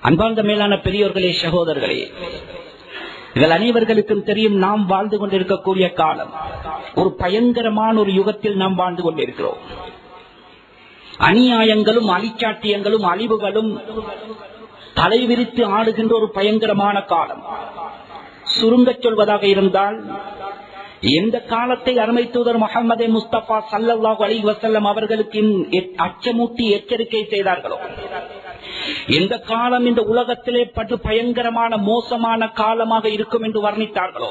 அன்பார்ந்த மேலான பெரியோர்களே சகோதரர்களே இதில் அனைவர்களுக்கும் தெரியும் நாம் வாழ்ந்து கொண்டிருக்கக்கூடிய காலம். ஒரு பயங்கரமான ஒரு யுகத்தில் நாம் வாழ்ந்து கொண்டிருக்கிறோம். அநியாயங்களும் அலிச்சாட்டியங்களும் அழிவுகளும் தலைவிரித்து ஆடுகின்ற ஒரு பயங்கரமான காலம். சுருங்கச் சொல்வதாக இருந்தால் எந்த காலத்தை அருமை தூதர் முகமது முஸ்தபா சல்லாஹூ அலி வசல்லம் அவர்களுக்கு அச்சமூட்டி எச்சரிக்கை செய்தார்களோ? எந்த காலம் இந்த உலகத்திலே படு பயங்கரமான மோசமான காலமாக இருக்கும் என்று வர்ணித்தார்களோ?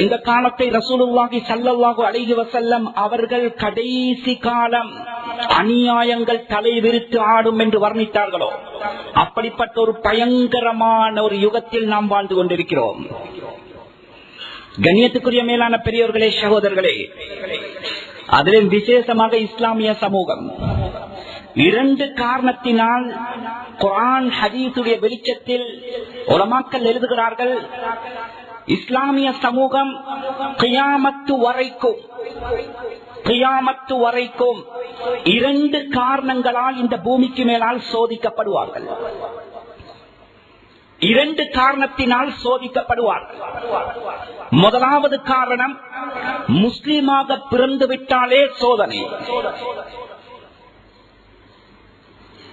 எந்த காலத்தை ரசூலுல்லாஹி சல்லல்லாஹு அலைஹி வசல்லம் அவர்கள் கடைசி காலம் அநியாயங்கள் தலைவிரித்து ஆடும் என்று வர்ணித்தார்களோ? அப்படிப்பட்ட ஒரு பயங்கரமான ஒரு யுகத்தில் நாம் வாழ்ந்து கொண்டிருக்கிறோம். கண்ணியத்துக்குரிய மேலான பெரியோர்களே சகோதரர்களே அதிலும் விசேஷமாக இஸ்லாமிய சமூகம் இரண்டு காரணத்தினால் குரான் ஹதீசுடைய வெளிச்சத்தில் உலமாக்கல் எழுதுகிறார்கள் இஸ்லாமிய சமூகம் கியாமத்து வரைக்கும் கியாமத்து வரைக்கும் இரண்டு காரணங்களால் இந்த பூமிக்கு மேலால் சோதிக்கப்படுவார்கள். இரண்டு காரணத்தினால் சோதிக்கப்படுவார்கள். முதலாவது காரணம் முஸ்லீமாக பிறந்து விட்டாலே சோதனை.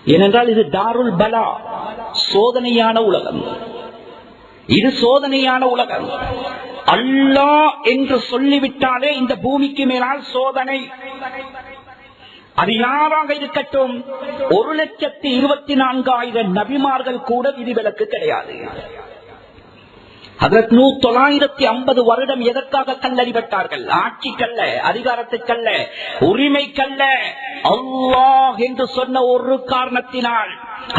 ஏனென்றால் இது தாருல் பலா சோதனையான உலகம். இது சோதனையான உலகம். அல்லா என்று சொல்லிவிட்டாலே இந்த பூமிக்கு மேலால் சோதனை. அது யாராக இருக்கட்டும் ஒரு லட்சத்தி இருபத்தி நான்காயிரம் நபிமார்கள் கூட விதிவிலக்கு கிடையாது. அதற்கு தொள்ளாயிரத்தி ஐம்பது வருடம் எதற்காக கல்லறிபட்டார்கள் ஆட்சிக்கல்ல அதிகாரத்துக்கல்ல உரிமைக்கல்ல. அல்லாஹ் என்று சொன்ன ஒரு காரணத்தினால்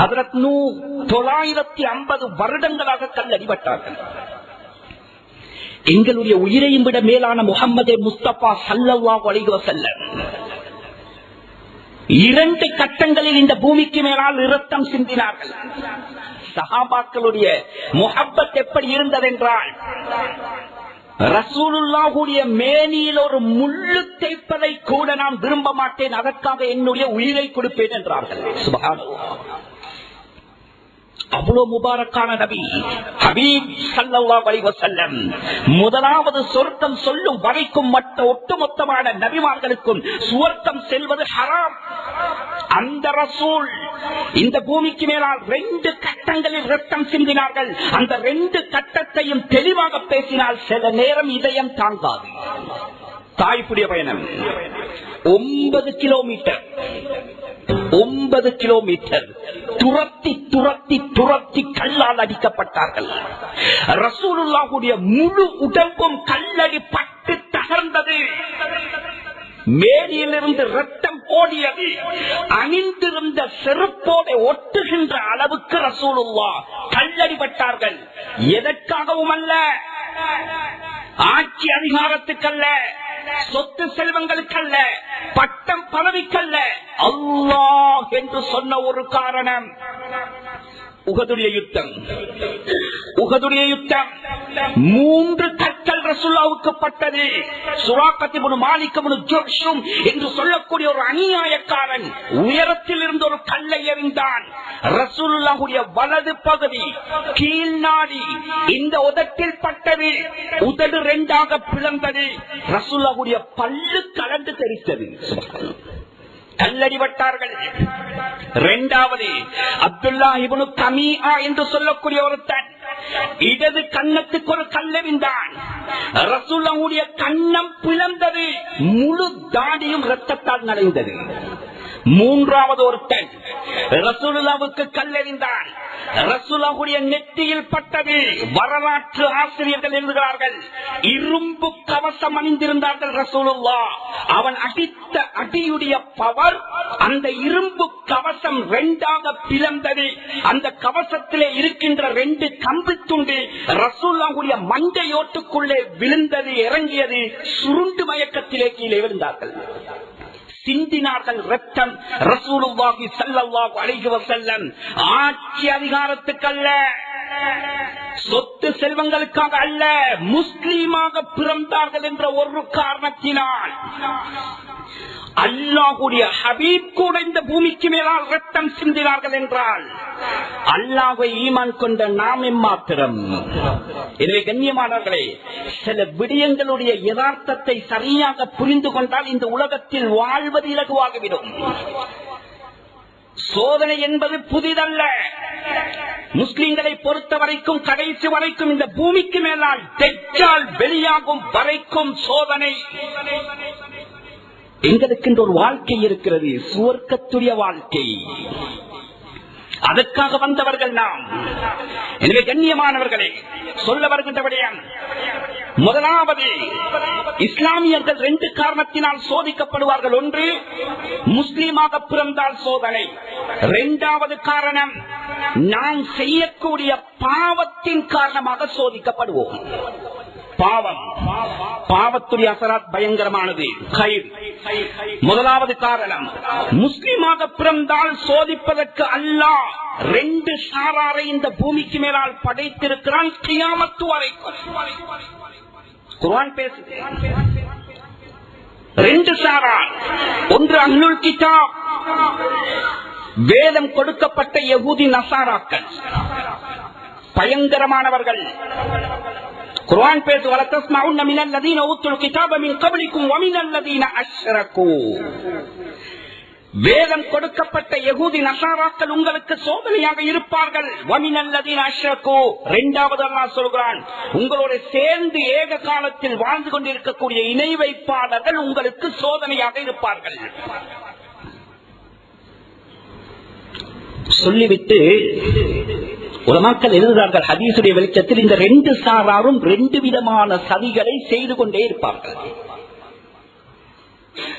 அதற்கு நூ தொள்ளாயிரத்தி ஐம்பது வருடங்களாக கல்லறிபட்டார்கள் எங்களுடைய உயிரையும் விட மேலான முகமதே முஸ்தபா சல்லவா வலிக செல்ல இரண்டு கட்டங்களில் இந்த பூமிக்கு மேலால் இரத்தம் சிந்தினார்கள். சஹாபாக்களுடைய முகப்பத் எப்படி இருந்ததென்றால் ரசூலுல்லாஹுடைய மேனியில் ஒரு முள்ளு தைப்பதை கூட நான் விரும்ப மாட்டேன் அதற்காக என்னுடைய உயிரை கொடுப்பேன் என்றார்கள். அவ்வளவு முபாரக்கான நபி. ஹபீப் சல்லா வலிவசல்லம் முதலாவது சொர்க்கம் சொல்லும் வரைக்கும் மற்ற ஒட்டுமொத்தமான நபிமார்களுக்கும் சுவர்க்கம் செல்வது ஹராம். அந்த ரசூல் இந்த பூமிக்கு மேலால் ரெண்டு கட்டங்களில் ரத்தம் சிந்தினார்கள். அந்த ரெண்டு கட்டத்தையும் தெளிவாக பேசினால் சில நேரம் இதயம் தாங்காது. தாய்ப்புடைய பயணம். ஒன்பது கிலோமீட்டர். ஒன்பது கிலோமீட்டர். துரத்தி துரத்தி துரத்தி கல்லால் அடிக்கப்பட்டார்கள். ரசூலுல்லாவுடைய முழு உடம்பும் கல்லடி பட்டு தகர்ந்தது. மேலிலிருந்து ரத்தம் ஓடியது. அணிந்திருந்த செருப்போட ஒட்டுகின்ற அளவுக்கு ரசூலுல்லா கல்லடிபட்டார்கள் எதற்காகவும் அல்ல? ஆட்சி அதிகாரத்துக்கல்ல. சொத்து செல்வங்களுக்கல்ல. பட்டம் பதவிக்கல்ல. அல்லாஹ் என்று சொன்ன ஒரு காரணம். உகதுடைய யுத்தம். உகதுடைய யுத்தம். மூன்று கற்கள் ரசுல்லாவுக்கு பட்டது. சுராக்கத்திபுனு மாலிக்கமுனு ஜோஷும் என்று சொல்லக்கூடிய ஒரு அநியாயக்காரன் உயரத்தில் இருந்து ஒரு கல்லை எறிந்தான். ரசுல்லாவுடைய வலது பகுதி கீழ் நாடி இந்த உதட்டில் பட்டது. உதடு ரெண்டாக பிளந்தது. ரசுல்லாவுடைய பல்லு கலந்து தெரித்தது கல்லடிபட்டார்கள் இரண்டாவது அப்துல்லா இவனு கமியா என்று சொல்லக்கூடிய ஒருத்தன் இடது கண்ணத்துக்கு ஒரு கல்லறிந்தான் ரசூல்லாவுடைய கண்ணம் பிளந்தது முழு தாடியும் ரத்தத்தால் நடைந்தது மூன்றாவது ஒருத்தன் ரசூலுல்லாவுக்கு கல்லெறிந்தான் ரசூலாவுடைய நெற்றியில் பட்டது வரலாற்று ஆசிரியர்கள் எழுதுகிறார்கள். இரும்பு கவசம் அணிந்திருந்தார்கள் ரசூலுல்லா அவன் அடித்த அடியுடைய பவர் அந்த இரும்பு கவசம் ரெண்டாக பிளந்தது. அந்த கவசத்திலே இருக்கின்ற ரெண்டு கம்பு துண்டு ரசூல்லாவுடைய மண்டையோட்டுக்குள்ளே விழுந்தது இறங்கியது சுருண்டு மயக்கத்திலே கீழே விழுந்தார்கள். சிந்தினார்கள் ரத்தம். ரசூலுல்லாஹி ஸல்லல்லாஹு அலைஹி வஸல்லம் ஆட்சி அதிகாரத்துக்கல்ல. சொத்து செல்வங்களுக்காக அல்ல முஸ்லீமாக பிறந்தார்கள் என்ற ஒரு காரணத்தினால். அல்லாஹுடைய ஹபீப் கூட இந்த பூமிக்கு மேலால் ரத்தம் சிந்தினார்கள் என்றால் அல்லாஹை ஈமான் கொண்ட நாம் எம்மாத்திரம். எனவே கண்ணியமானவர்களே சில விடயங்களுடைய யதார்த்தத்தை சரியாக புரிந்து கொண்டால் இந்த உலகத்தில் வாழ்வது இலகுவாகிவிடும். சோதனை என்பது புதிதல்ல. முஸ்லிம்களை பொறுத்த வரைக்கும் கடைசி வரைக்கும் இந்த பூமிக்கு மேலால் தெற்றால் வெளியாகும் வரைக்கும் சோதனை. எங்களுக்கு ஒரு வாழ்க்கை இருக்கிறது சுவர்க்கத்துடைய வாழ்க்கை. அதற்காக வந்தவர்கள் நாம். எனவே கண்ணியமானவர்களே சொல்ல வருகின்ற விடயம் முதலாவது இஸ்லாமியர்கள் ரெண்டு காரணத்தினால் சோதிக்கப்படுவார்கள். ஒன்று முஸ்லீமாக பிறந்தால் சோதனை. இரண்டாவது காரணம் நான் செய்யக்கூடிய பாவத்தின் காரணமாக சோதிக்கப்படுவோம். பாவம். பாவத்துடைய அசராத் பயங்கரமானது. கயிர் முதலாவது காரணம் முஸ்லிமாக பிறந்தால் சோதிப்பதற்கு அல்லாஹ் ரெண்டு சாராரை இந்த பூமிக்கு மேலால் படைத்திருக்கிறான். கியாமத்து வரைக்கும் குர்ஆன் பேசுது ரெண்டு சாரா. ஒன்று அஹ்லுல் கிதாப். வேதம் கொடுக்கப்பட்ட யகூதி நசாராக்கள். பயங்கரமானவர்கள். குர்ஆன் பேசு வலத்தஸ்மஉன்ன மினல் லதீன ஊத்துல் கிதாப மின் கப்லிக்கும் வமினல் லதீன அஷ்ரகு. வேதம் கொடுக்கப்பட்ட யகூதி நசாராக்கள் உங்களுக்கு சோதனையாக இருப்பார்கள். வமினல்லதின் அஷ்ரகு இரண்டாவது அல்லா சொல்கிறான் உங்களோட சேர்ந்து ஏக காலத்தில் வாழ்ந்து கொண்டிருக்கக்கூடிய இணை வைப்பாளர்கள் உங்களுக்கு சோதனையாக இருப்பார்கள். சொல்லிவிட்டு உலமாக்கள் எழுதுகிறார்கள் ஹதீசுடைய வெளிச்சத்தில் இந்த ரெண்டு சாராரும் ரெண்டு விதமான சதிகளை செய்து கொண்டே இருப்பார்கள்.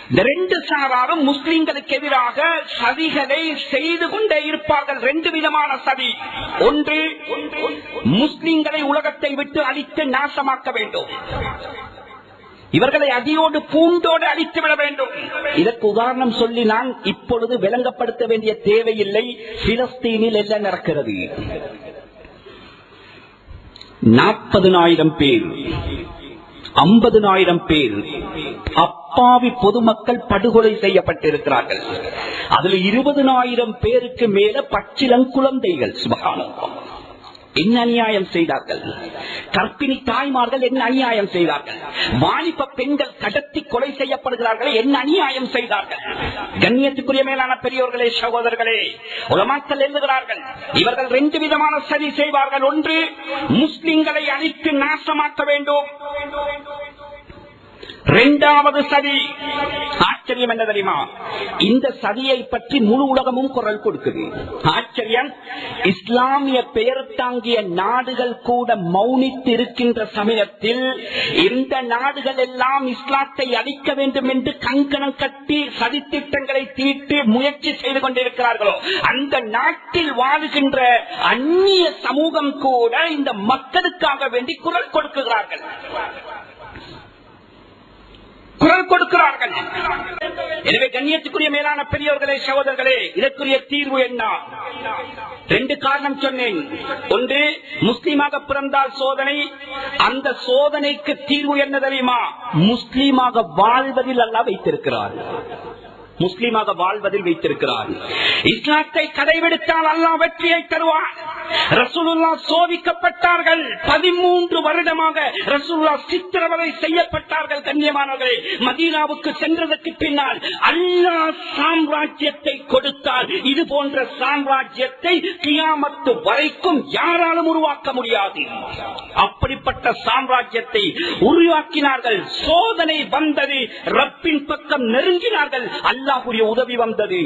இந்த ரெண்டு சாராரும் முஸ்லிம்களுக்கு எதிராக சதிகளை செய்து கொண்டே இருப்பார்கள். ரெண்டு விதமான சதி. ஒன்று முஸ்லிம்களை உலகத்தை விட்டு அழித்து நாசமாக்க வேண்டும். இவர்களை அடியோடு பூண்டோடு அழித்து விட வேண்டும். இதற்கு உதாரணம் சொல்லி நான் இப்பொழுது விளங்கப்படுத்த வேண்டிய தேவையில்லை. பிலஸ்தீனில் என்ன நடக்கிறது? நாற்பது பேர் ஐம்பது பேர் அப்பாவி பொதுமக்கள் படுகொலை செய்யப்பட்டிருக்கிறார்கள். அதுல இருபதுனாயிரம் பேருக்கு மேல பச்சிலங்குழந்தைகள் சுபகானம் என்ன அநியாயம் செய்தார்கள்? கற்பிணி தாய்மார்கள் என்ன அநியாயம் செய்தார்கள்? வாலிப பெண்கள் கடத்தி கொலை செய்யப்படுகிறார்கள் என்ன அநியாயம் செய்தார்கள்? கண்ணியத்துக்குரிய மேலான பெரியோர்களே சகோதரர்களே உலமாக்கல் எழுதுகிறார்கள் இவர்கள் ரெண்டு விதமான சதி செய்வார்கள். ஒன்று முஸ்லிம்களை அழித்து நாசமாக்க வேண்டும். இரண்டாவது சதி. ஆச்சரியம் என்ன தெரியுமா? இந்த சதியை பற்றி முழு உலகமும் குரல் கொடுக்குது. ஆச்சரியம்? இஸ்லாமிய பெயர் தாங்கிய நாடுகள் கூட மௌனித்து இருக்கின்ற சமயத்தில் இந்த நாடுகள் எல்லாம் இஸ்லாத்தை அழிக்க வேண்டும் என்று கங்கணம் கட்டி சதித்திட்டங்களை தீட்டு முயற்சி செய்து கொண்டிருக்கிறார்களோ அந்த நாட்டில் வாழுகின்ற அந்நிய சமூகம் கூட இந்த மக்களுக்காக வேண்டி குரல் கொடுக்குகிறார்கள். குரல் கொடுக்கிறார்கள். எனவே கண்ணியத்துக்குரிய மேலான பெரியவர்களே சகோதரர்களே இதற்குரிய தீர்வு என்ன? ரெண்டு காரணம் சொன்னேன். ஒன்று முஸ்லீமாக பிறந்தால் சோதனை. அந்த சோதனைக்கு தீர்வு என்ன தெரியுமா? முஸ்லீமாக வாழ்வதில் அல்ல வைத்திருக்கிறார். முஸ்லீமாக வாழ்வதில் வைத்திருக்கிறார். இஸ்லாத்தை கடைபிடித்தால் அல்லாஹ் வெற்றியை தருவான். ரசூலுல்லா சோதிக்கப்பட்டார்கள். பதிமூன்று வருடமாக ரசூலுல்லா சித்திரவதை செய்யப்பட்டார்கள் கண்ணியமானவர்களே. மதீனாவுக்கு சென்றதற்கு பின்னால் அல்லா சாம்ராஜ்யத்தை கொடுத்தால் இது போன்ற சாம்ராஜ்யத்தை கியாமத்து வரைக்கும் யாராலும் உருவாக்க முடியாது. அப்படிப்பட்ட சாம்ராஜ்யத்தை உருவாக்கினார்கள். சோதனை வந்தது. ரப்பின் பக்கம் நெருங்கினார்கள். அல்லாஹுடைய உதவி வந்தது.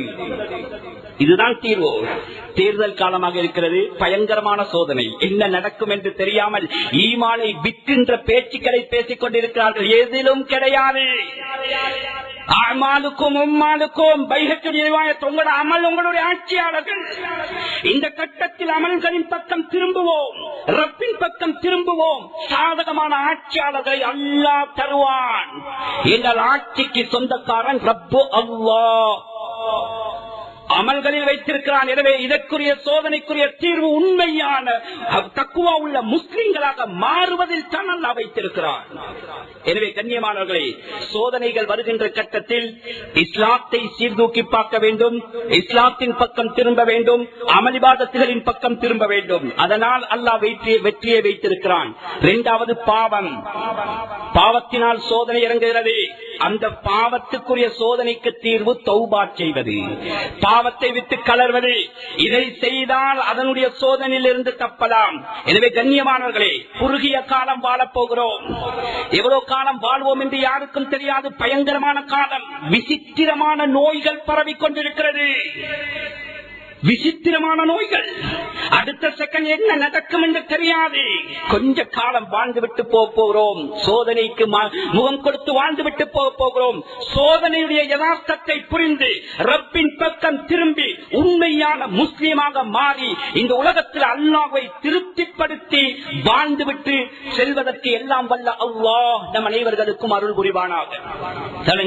இதுதான் தீர்வு. தேர்தல் காலமாக இருக்கிறது. பயங்கரமான சோதனை. என்ன நடக்கும் என்று தெரியாமல் ஈமானை விற்கின்ற பேச்சுக்களை பேசிக் கொண்டிருக்கிறார்கள். எதிலும் கிடையாது. அமாலுக்கும் உம்மாலுக்கும் பைகத்துடைய உங்களோட அமல் உங்களுடைய ஆட்சியாளர்கள். இந்த கட்டத்தில் அமல்களின் பக்கம் திரும்புவோம். ரப்பின் பக்கம் திரும்புவோம். சாதகமான ஆட்சியாளர்களை அல்லாஹ் தருவான். எங்கள் ஆட்சிக்கு சொந்தக்காரன் ரப்பு அல்லா அமல்களில் வைத்திருக்கிறான். எனவே இதற்குரிய சோதனைக்குரிய தீர்வு உண்மையான தக்குவா உள்ள முஸ்லிம்களாக மாறுவதில் தான் அல்லா வைத்திருக்கிறான். எனவே கண்ணியமானவர்களே சோதனைகள் வருகின்ற கட்டத்தில் இஸ்லாத்தை சீர்தூக்கி பார்க்க வேண்டும் இஸ்லாத்தின் பக்கம் திரும்ப வேண்டும் அமளிபாதத்துகளின் பக்கம் திரும்ப வேண்டும். அதனால் அல்லாஹ் வெற்றியை வெற்றியை வைத்திருக்கிறான். இரண்டாவது பாவம். பாவத்தினால் சோதனை இறங்குகிறது. அந்த பாவத்துக்குரிய சோதனைக்கு தீர்வு தௌபா செய்வது. பாவத்தை விட்டு கலர்வது. இதை செய்தால் அதனுடைய சோதனையிலிருந்து தப்பலாம். எனவே கண்ணியமானவர்களே குறுகிய காலம் வாழப்போகிறோம் எவ்வளவு காலம் வாழ்வோம் என்று யாருக்கும் தெரியாது. பயங்கரமான காலம். விசித்திரமான நோய்கள் பரவிக் கொண்டிருக்கிறது. விசித்திரமான நோய்கள். அடுத்த செகண்ட் என்ன நடக்கும் என்று தெரியாது. கொஞ்ச காலம் வாழ்ந்து விட்டு போக போகிறோம். சோதனைக்கு முகம் கொடுத்து வாழ்ந்து விட்டு போக போகிறோம். சோதனையுடைய யதார்த்தத்தை புரிந்து ரப்பின் பக்கம் திரும்பி உண்மையான முஸ்லீமாக மாறி இந்த உலகத்தில் அல்லாவை திருப்திப்படுத்தி வாழ்ந்துவிட்டு செல்வதற்கு எல்லாம் வல்ல அல்லாஹ் நம் அனைவர்களுக்கும் அருள் புரிவானாக.